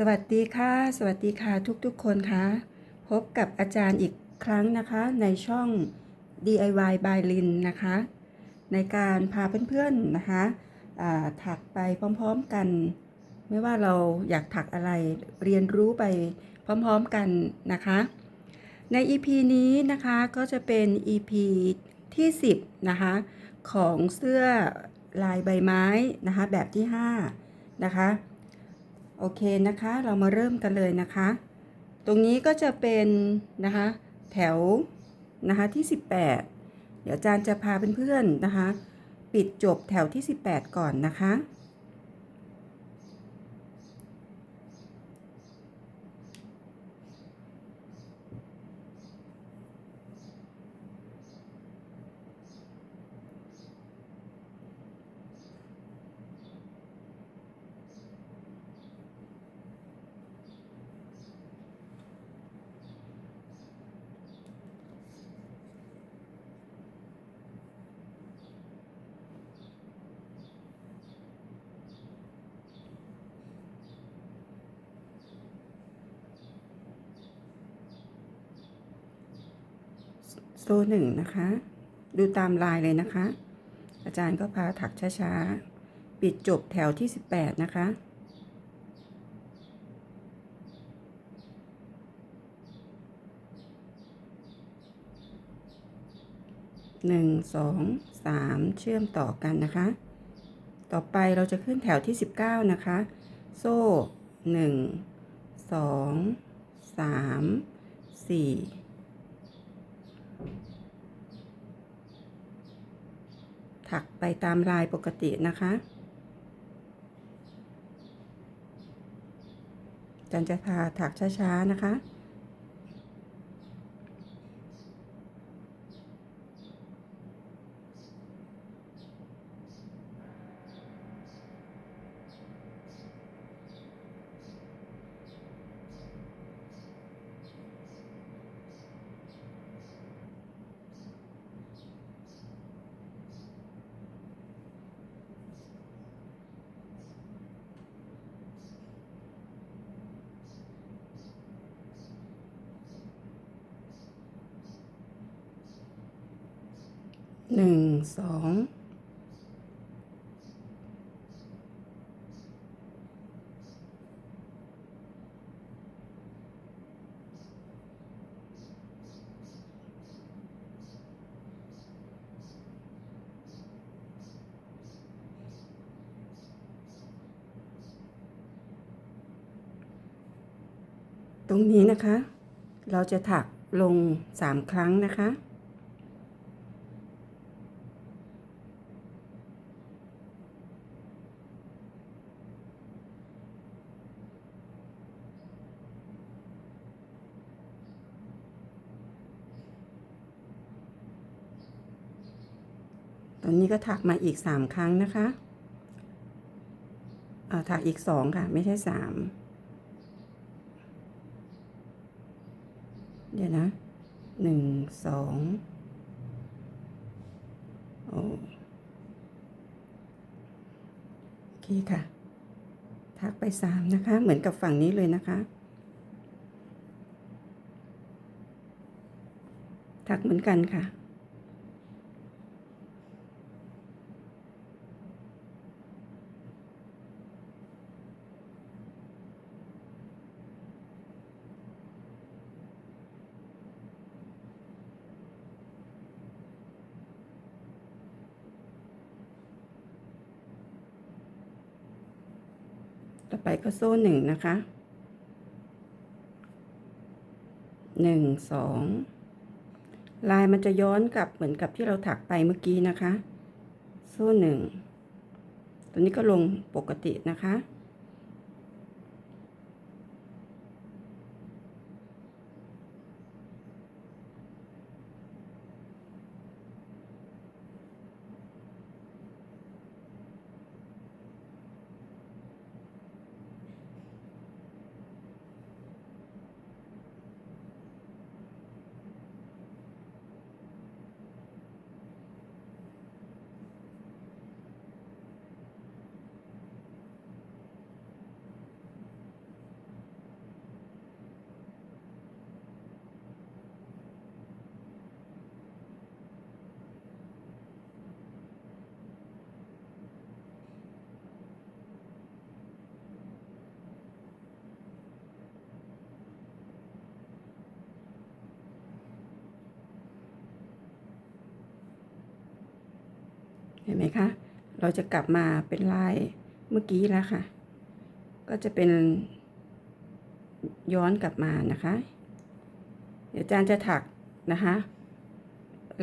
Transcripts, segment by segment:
สวัสดีค่ะ สวัสดีค่ะทุกๆคนค่ะ พบกับอาจารย์อีกครั้งนะคะในช่อง DIY by Lin นะคะ ในการพาเพื่อนๆนะคะถักไปพร้อมๆกัน ไม่ว่าเราอยากถักอะไรเรียนรู้ไปพร้อมๆกันนะคะ ใน EP นี้นะคะก็จะเป็น EP ที่ 10นะคะของเสื้อลายใบไม้นะคะแบบที่ 5 นะคะ โอเคนะคะ เรามาเริ่มกันเลยนะคะ ตรงนี้ก็จะเป็นนะคะแถวนะคะที่ 18 เดี๋ยวอาจารย์จะพาเพื่อนๆนะคะ ปิดจบแถวที่ 18 ก่อนนะคะ โซ่หนึ่งนะคะ ดูตามลายเลยนะคะ อาจารย์ก็พาถักช้าๆ ปิดจบแถวที่ 18 นะคะ หนึ่งสองสามเชื่อมต่อกันนะคะ ต่อไปเราจะขึ้นแถวที่ 19 นะคะ โซ่หนึ่งสองสามี่สี่ ถักไปตามลายปกตินะคะ จันจะพาถักช้าๆนะคะ หนึ่งสองตรงนี้นะคะ เราจะถักลงสามครั้งนะคะ นนี้ก็ถักมาอีกสามครั้งนะคะอ่าถักอีกสองค่ะ ไม่ใช่สามเดี๋ยวนะหนึ่งสองโอเคค่ะ ถักไปสามนะคะ เหมือนกับฝั่งนี้เลยนะคะ ถักเหมือนกันค่ะ ก็โซ่หนึ่งนะคะหนึ่งสองลายมันจะย้อนกลับเหมือนกับที่เราถักไปเมื่อกี้นะคะ โซ่หนึ่งตัวนี้ก็ลงปกตินะคะ ไหมคะ เราจะกลับมาเป็นลายเมื่อกี้แล้วค่ะ ก็จะเป็นย้อนกลับมานะคะ เดี๋ยวอาจารย์จะถักนะคะ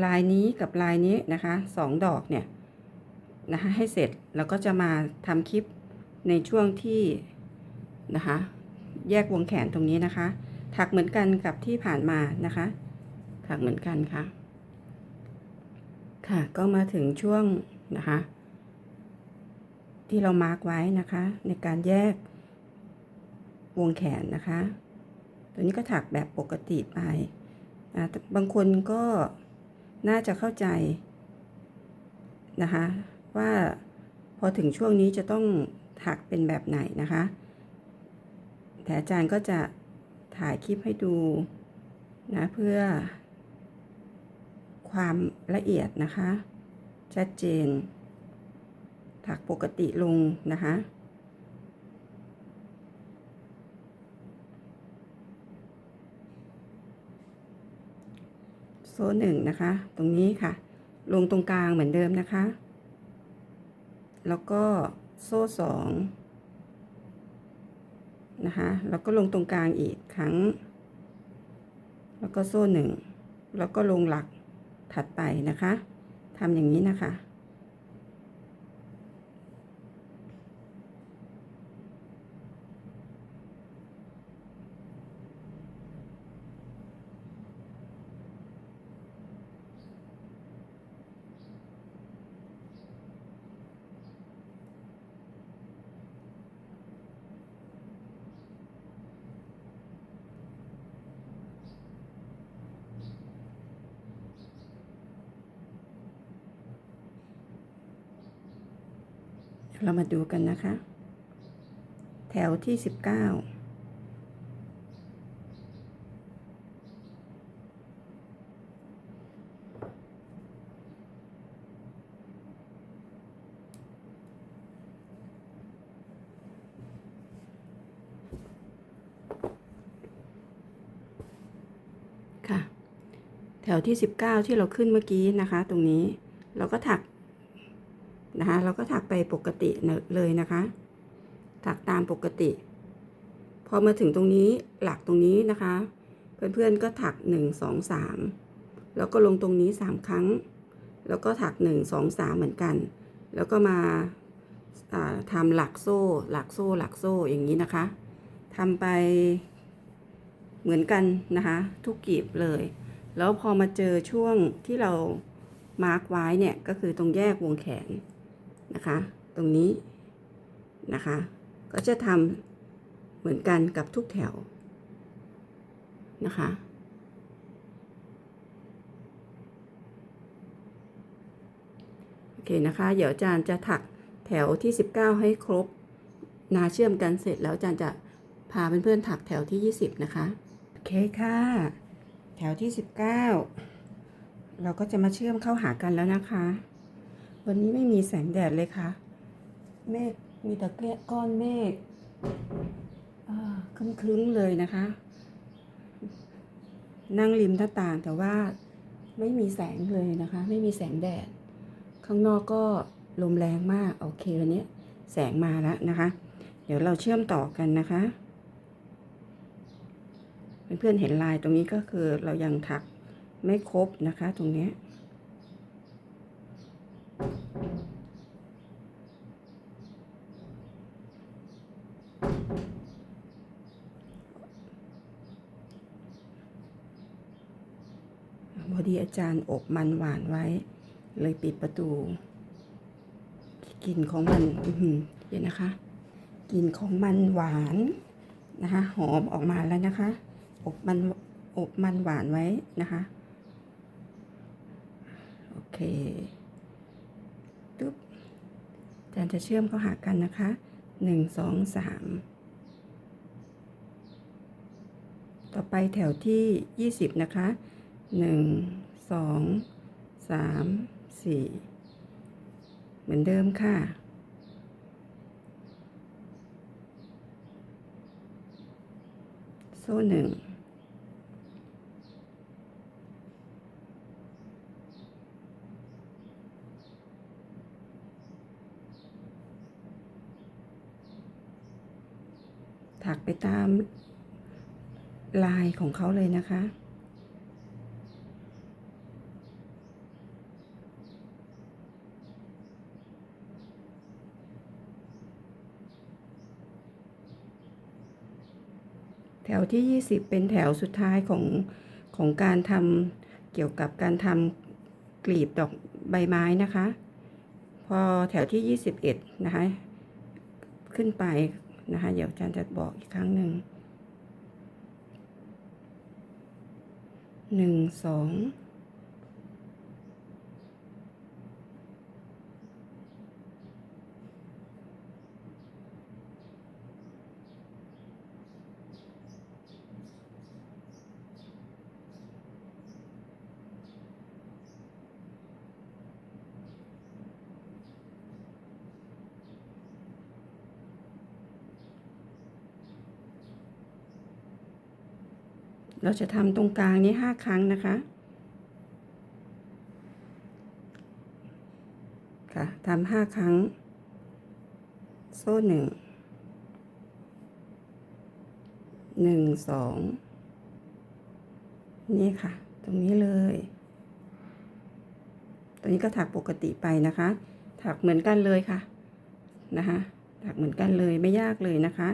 ลายนี้กับลายนี้นะคะสองดอกเนี่ยนะคะให้เสร็จแล้วก็จะมาทำคลิปในช่วงที่นะคะแยกวงแขนตรงนี้นะคะ ถักเหมือนกันกับที่ผ่านมานะคะ ถักเหมือนกันค่ะ ค่ะก็มาถึงช่วง นะคะ ที่เรามาร์กไว้นะคะ ในการแยกวงแขนนะคะ ตัวนี้ก็ถักแบบปกติไปนะบางคนก็น่าจะเข้าใจนะคะว่าพอถึงช่วงนี้จะต้องถักเป็นแบบไหนนะคะ แต่อาจารย์ก็จะถ่ายคลิปให้ดูนะเพื่อความละเอียดนะคะ ชัดเจน ถักปกติลงนะคะ โซ่หนึ่งนะคะ ตรงนี้ค่ะ ลงตรงกลางเหมือนเดิมนะคะ แล้วก็โซ่สองนะคะแล้วก็ลงตรงกลางอีกครั้ง แล้วก็โซ่หนึ่งแล้วก็ลงหลักถัดไปนะคะ ทำอย่างนี้นะคะ เรามาดูกันนะคะ แถวที่สิบเก้าค่ะ แถวที่ 19 ที่เราขึ้นเมื่อกี้นะคะ ตรงนี้เราก็ถัก นะคะเราก็ถักไปปกติเลยนะคะ ถักตามปกติ พอมาถึงตรงนี้หลักตรงนี้นะคะ เพื่อนๆก็ถัก 1 2 3 แล้วก็ลงตรงนี้ 3 ครั้ง แล้วก็ถัก 1 2 3 เหมือนกัน แล้วก็มาทำหลักโซ่ หลักโซ่หลักโซ่อย่างนี้นะคะทำไปเหมือนกันนะคะ ทุกกีบเลย แล้วพอมาเจอช่วงที่เรามาร์กไว้เนี่ย ก็คือตรงแยกวงแขน นะคะ ตรงนี้นะคะ ก็จะทำเหมือนกันกับทุกแถวนะคะ โอเคนะคะ เดี๋ยวอาจารย์จะถักแถวที่ 19 ให้ครบนาเชื่อมกันเสร็จแล้วอาจารย์จะพาเพื่อนๆถักแถวที่ 20 นะคะ โอเคค่ะ แถวที่ 19 เราก็จะมาเชื่อมเข้าหากันแล้วนะคะ วันนี้ไม่มีแสงแดดเลยค่ะ เมฆมีแต่เกลี้ยก้อนเมฆคลึ้มๆเลยนะคะ นั่งริมหน้าต่างแต่ว่าไม่มีแสงเลยนะคะ ไม่มีแสงแดด ข้างนอกก็ลมแรงมาก โอเควันนี้แสงมาแล้วนะคะ เดี๋ยวเราเชื่อมต่อกันนะคะเพื่อนๆเห็นลายตรงนี้ก็คือเรายังถักไม่ครบนะคะ ตรงนี้ พอดีอาจารย์อบมันหวานไว้ เลยปิดประตูกลิ่นของมันเดี๋ยวนะคะกลิ่นของมันหวานนะคะ หอมออกมาแล้วนะคะ อบมันอบมันหวานไว้นะคะ โอเค จารย์จะเชื่อมเข้าหากันนะคะ 1 2 3 ต่อไปแถวที่ 20 นะคะ 1 2 3 4 เหมือนเดิมค่ะ โซ่หนึ่ง ตามลายของเขาเลยนะคะ แถวที่ 20 เป็นแถวสุดท้ายของของการทำเกี่ยวกับการทำกลีบดอกใบไม้นะคะ พอแถวที่ 21 นะคะ ขึ้นไป นะคะเดี๋ยวอาจารย์จะบอกอีกครั้งหนึ่งหนึ่งสอง จะทำตรงกลางนี้ห้าครั้งนะคะค่ะทำห้าครั้ง โซ่หนึ่งหนึ่งสองนี่ค่ะ ตรงนี้เลย ตรงนี้ก็ถักปกติไปนะคะ ถักเหมือนกันเลยค่ะนะคะถักเหมือนกันเลยไม่ยากเลยนะคะ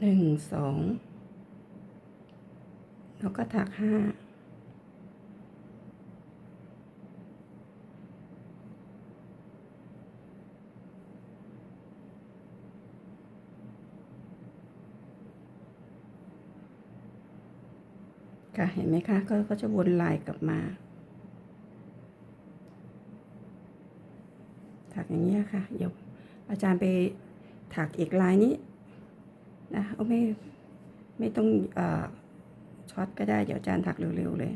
หนึ่งสองแล้วก็ถักห้าค่ะเห็นไหมคะก็ก็จะวนลายกลับมา ถักอย่างนี้ยค่ะ เดี๋ยวอาจารย์ไปถักอีกลายนี้ นะเอาไม่ไม่ต้องอช็อตก็ได้ เดี๋ยวอาจารย์ถักเร็วๆเลย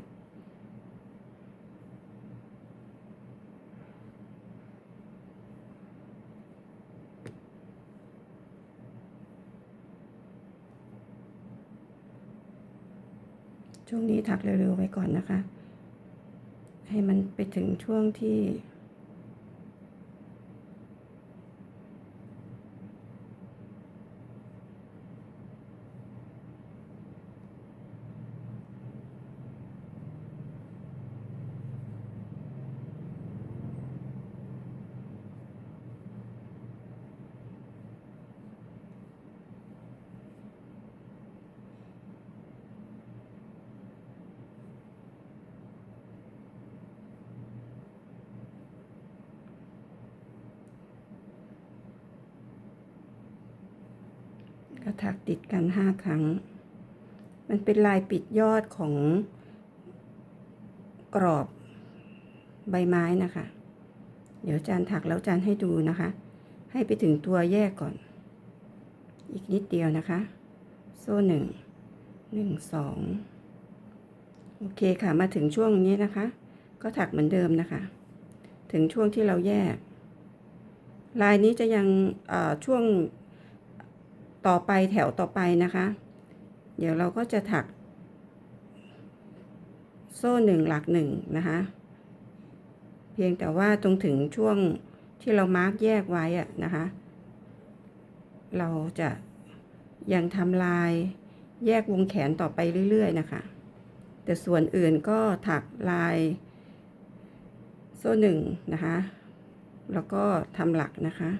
ช่วงนี้ถักเร็วๆไว้ก่อนนะคะ ให้มันไปถึงช่วงที่ ก็ ถักติดกันห้าครั้ง มันเป็นลายปิดยอดของกรอบใบไม้นะคะ เดี๋ยวจารย์ถักแล้วจารย์ให้ดูนะคะ ให้ไปถึงตัวแยกก่อน อีกนิดเดียวนะคะ โซ่หนึ่งหนึ่งสองโอเคค่ะ มาถึงช่วงนี้นะคะ ก็ถักเหมือนเดิมนะคะ ถึงช่วงที่เราแยก ลายนี้จะยังช่วง ต่อไปแถวต่อไปนะคะ เดี๋ยวเราก็จะถัก โซ่หนึ่งหลักหนึ่งนะคะ เพียงแต่ว่าตรงถึงช่วงที่เรามาร์กแยกไว้อะนะคะ เราจะยังทำลายแยกวงแขนต่อไปเรื่อย ๆ นะคะ แต่ส่วนอื่นก็ถักลายโซ่หนึ่งนะคะ แล้วก็ทำหลักนะคะ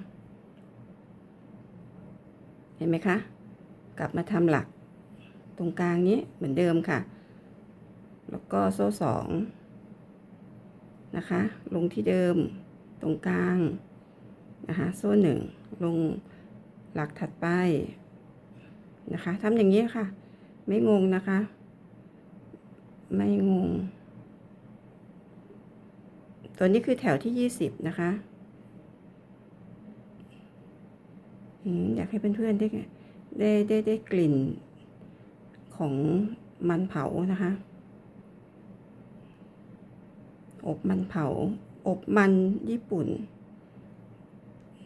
ห็นไหมคะ กลับมาทำหลักตรงกลางนี้เหมือนเดิมค่ะ แล้วก็โซ่สองนะคะ ลงที่เดิมตรงกลางนะคะโซ่หนึ่งลงหลักถัดไปนะคะทำอย่างนี้ค่ะ ไม่งงนะคะ ไม่งง ตัวนี้คือแถวที่ยี่สิบนะคะ อยากให้เพื่อนๆได้ได้ได้ได้กลิ่นของมันเผานะคะ อบมันเผา อบมันญี่ปุ่น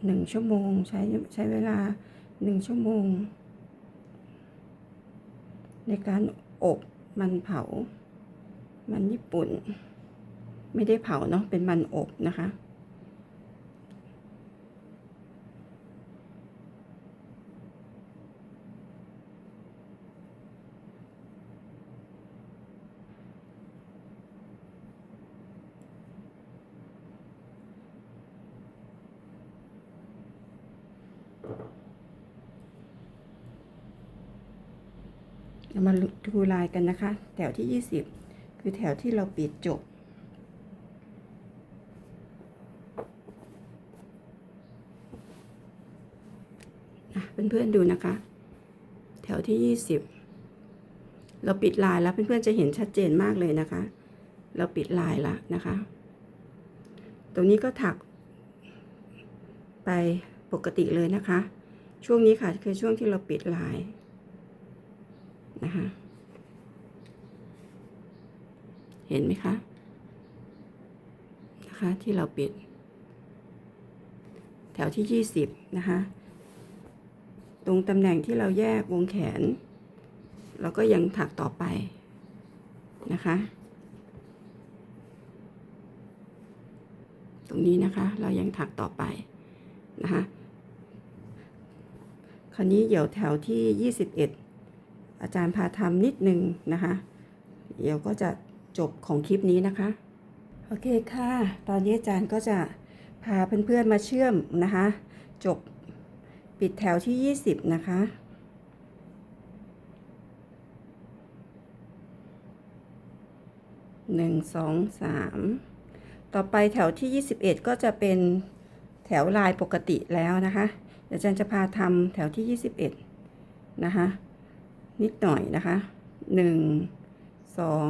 หนึ่งชั่วโมงใช้ใช้เวลาหนึ่งชั่วโมง ในการอบมันเผา มันญี่ปุ่น ไม่ได้เผาเนาะเป็นมันอบนะคะ เรา ดูลายกันนะคะ แถวที่ 20 คือแถวที่เราปิดจบอะเพื่อนๆดูนะคะ แถวที่ 20 เราปิดลายแล้วเพื่อนๆจะเห็นชัดเจนมากเลยนะคะ เราปิดลายแล้วนะคะ ตรงนี้ก็ถักไปปกติเลยนะคะ ช่วงนี้ค่ะคือช่วงที่เราปิดลายนะคะ เห็นไหมคะ นะคะที่เราปิด แถวที่ 20 นะคะ ตรงตำแหน่งที่เราแยกวงแขน เราก็ยังถักต่อไปนะคะ ตรงนี้นะคะเรายังถักต่อไปนะคะคราวนี้เดี๋ยวแถวที่ 21 อาจารย์พาทำนิดนึงนะคะ เดี๋ยวก็จะ จบของคลิปนี้นะคะ โอเคค่ะ ตอนนี้อาจารย์ก็จะพาเพื่อนๆมาเชื่อมนะคะ จบปิดแถวที่ 20 นะคะหนึ่งสองสามต่อไปแถวที่ 21 ก็จะเป็นแถวลายปกติแล้วนะคะเดี๋ยวอาจารย์จะพาทำแถวที่ 21 นะคะ นิดหน่อยนะคะหนึ่ง สอง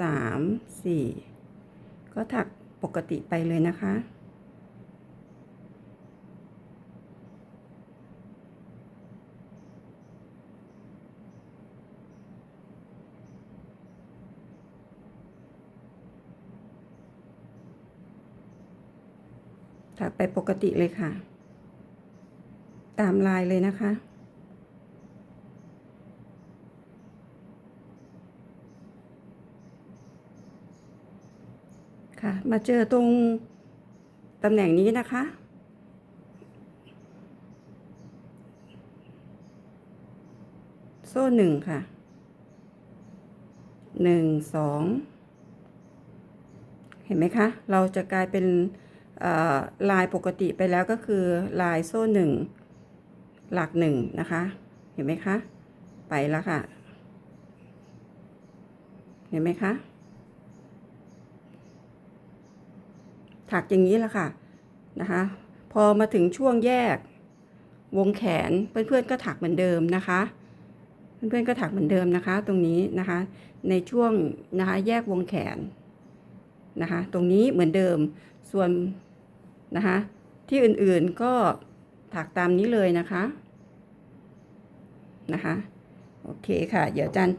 สามสี่ก็ถักปกติไปเลยนะคะถักไปปกติเลยค่ะ ตามลายเลยนะคะ ค่ะ มาเจอตรงตำแหน่งนี้นะคะ โซ่หนึ่งค่ะหนึ่งสองเห็นไหมคะ เราจะกลายเป็นลายปกติไปแล้วก็คือลายโซ่หนึ่งหลักหนึ่งนะคะ เห็นไหมคะ ไปแล้วค่ะ เห็นไหมคะ ถักอย่างนี้แหละค่ะนะคะ พอมาถึงช่วงแยกวงแขนเพื่อนๆก็ถักเหมือนเดิมนะคะ เพื่อนๆก็ถักเหมือนเดิมนะคะ ตรงนี้นะคะ ในช่วงนะคะแยกวงแขนนะคะ ตรงนี้เหมือนเดิมส่วนนะคะที่อื่นๆก็ถักตามนี้เลยนะคะนะคะ โอเคค่ะ เดี๋ยวจารย์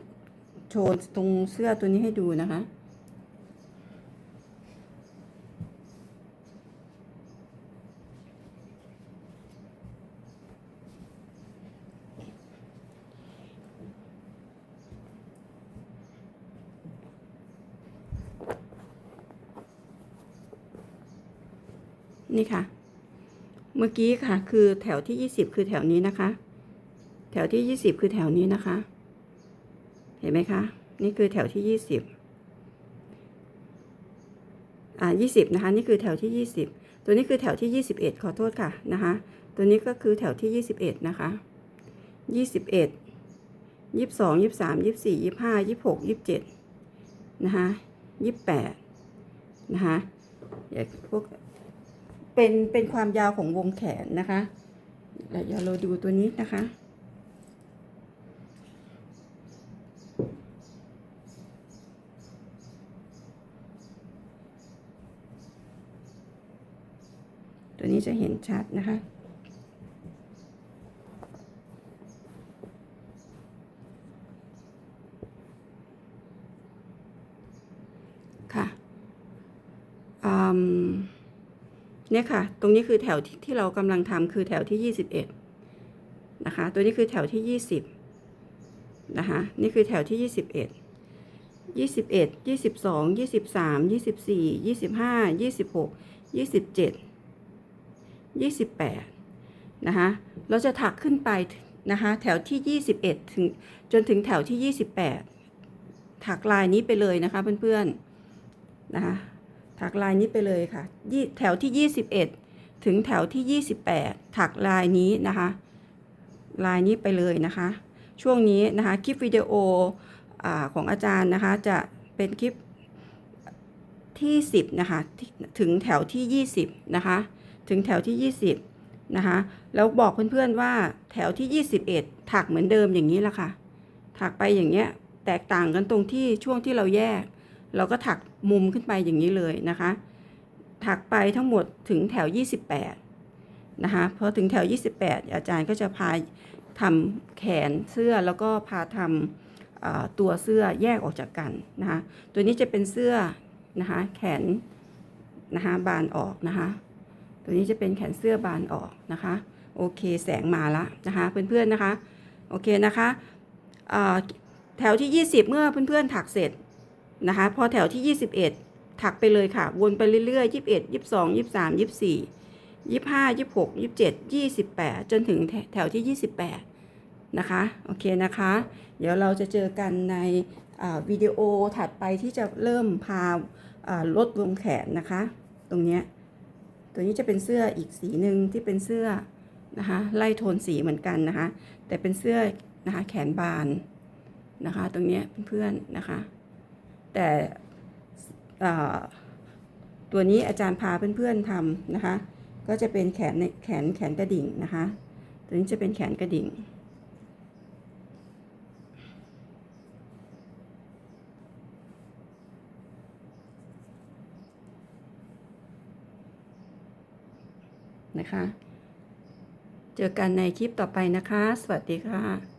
โชว์ตรงเสื้อตัวนี้ให้ดูนะคะ นี่ค่ะ เมื่อกี้ค่ะ คือแถวที่ยี่สิบคือแถวนี้นะคะ แถวที่ยี่สิบคือแถวนี้นะคะ เห็นไหมคะ นี่คือแถวที่ยี่สิบอ่ายี่สิบนะคะ นี่คือแถวที่ยี่สิบตัวนี้คือแถวที่ยี่สิบเอ็ดขอโทษค่ะนะคะ ตัวนี้ก็คือแถวที่ยี่สิบเอ็ดนะคะยี่สิบเอ็ดยี่สิบสองยี่สิบสามยี่สิบสี่ยี่สิบห้ายี่สิบหกยี่สิบเจ็ดนะคะยี่สิบแปดนะคะพวก เป็นเป็นความยาวของวงแขนนะคะเดี๋ยวเราดูตัวนี้นะคะ ตัวนี้จะเห็นชัดนะคะค่ะอืม เนี่ยค่ะ ตรงนี้คือแถวที่ที่เรากำลังทำคือแถวที่ 21 นะคะ ตัวนี้คือแถวที่ 20 นะคะ นี่คือแถวที่ 21 21 22 23 24 25 26 27 28 นะคะ เราจะถักขึ้นไปนะคะ แถวที่ 21 ถึงจนถึงแถวที่ 28 ถักลายนี้ไปเลยนะคะเพื่อนๆ นะคะ ถักลายนี้ไปเลยค่ะแถวที่ 21 ถึงแถวที่ 28 ถักลายนี้นะคะ ลายนี้ไปเลยนะคะ ช่วงนี้นะคะคลิปวิดีโออของอาจารย์นะคะจะเป็นคลิปที่ 10นะคะถึงแถวที่ 20นะคะถึงแถวที่ 20นะคะแล้วบอกเพื่อนๆว่าแถวที่ 21 ถักเหมือนเดิมอย่างนี้ละค่ะ ถักไปอย่างเงี้ยแตกต่างกันตรงที่ช่วงที่เราแยก เราก็ถักมุมขึ้นไปอย่างนี้เลยนะคะ ถักไปทั้งหมดถึงแถว 28 นะคะพอถึงแถว 28 อาจารย์ก็จะพาทำแขนเสื้อแล้วก็พาทำตัวเสื้อแยกออกจากกันนะคะตัวนี้จะเป็นเสื้อนะคะแขนนะคะบานออกนะคะตัวนี้จะเป็นแขนเสื้อบานออกนะคะโอเคแสงมาละนะคะเพื่อนๆนะคะโอเคนะคะแถวที่ 20 เมื่อเพื่อนๆถักเสร็จ นะคะ พอแถวที่ 21 ถักไปเลยค่ะ วนไปเรื่อยๆ 21 22 23 24 25 26 27 28 จนถึงแถวที่ 28 นะคะ โอเคนะคะ เดี๋ยวเราจะเจอกันในวิดีโอถัดไปที่จะเริ่มพาาลดวงแขนนะคะ ตรงนี้ตัวนี้จะเป็นเสื้ออีกสีหนึ่งที่เป็นเสื้อนะคะไล่โทนสีเหมือนกันนะคะ แต่เป็นเสื้อนะคะแขนบานนะคะ ตรงนี้เพื่อนๆนะคะ แต่ตัวนี้อาจารย์พาเพื่อนๆทำนะคะ ก็จะเป็นแขนในแขนแขนกระดิ่งนะคะ ตัวนี้จะเป็นแขนกระดิ่ง นะคะ เจอกันในคลิปต่อไปนะคะ สวัสดีค่ะ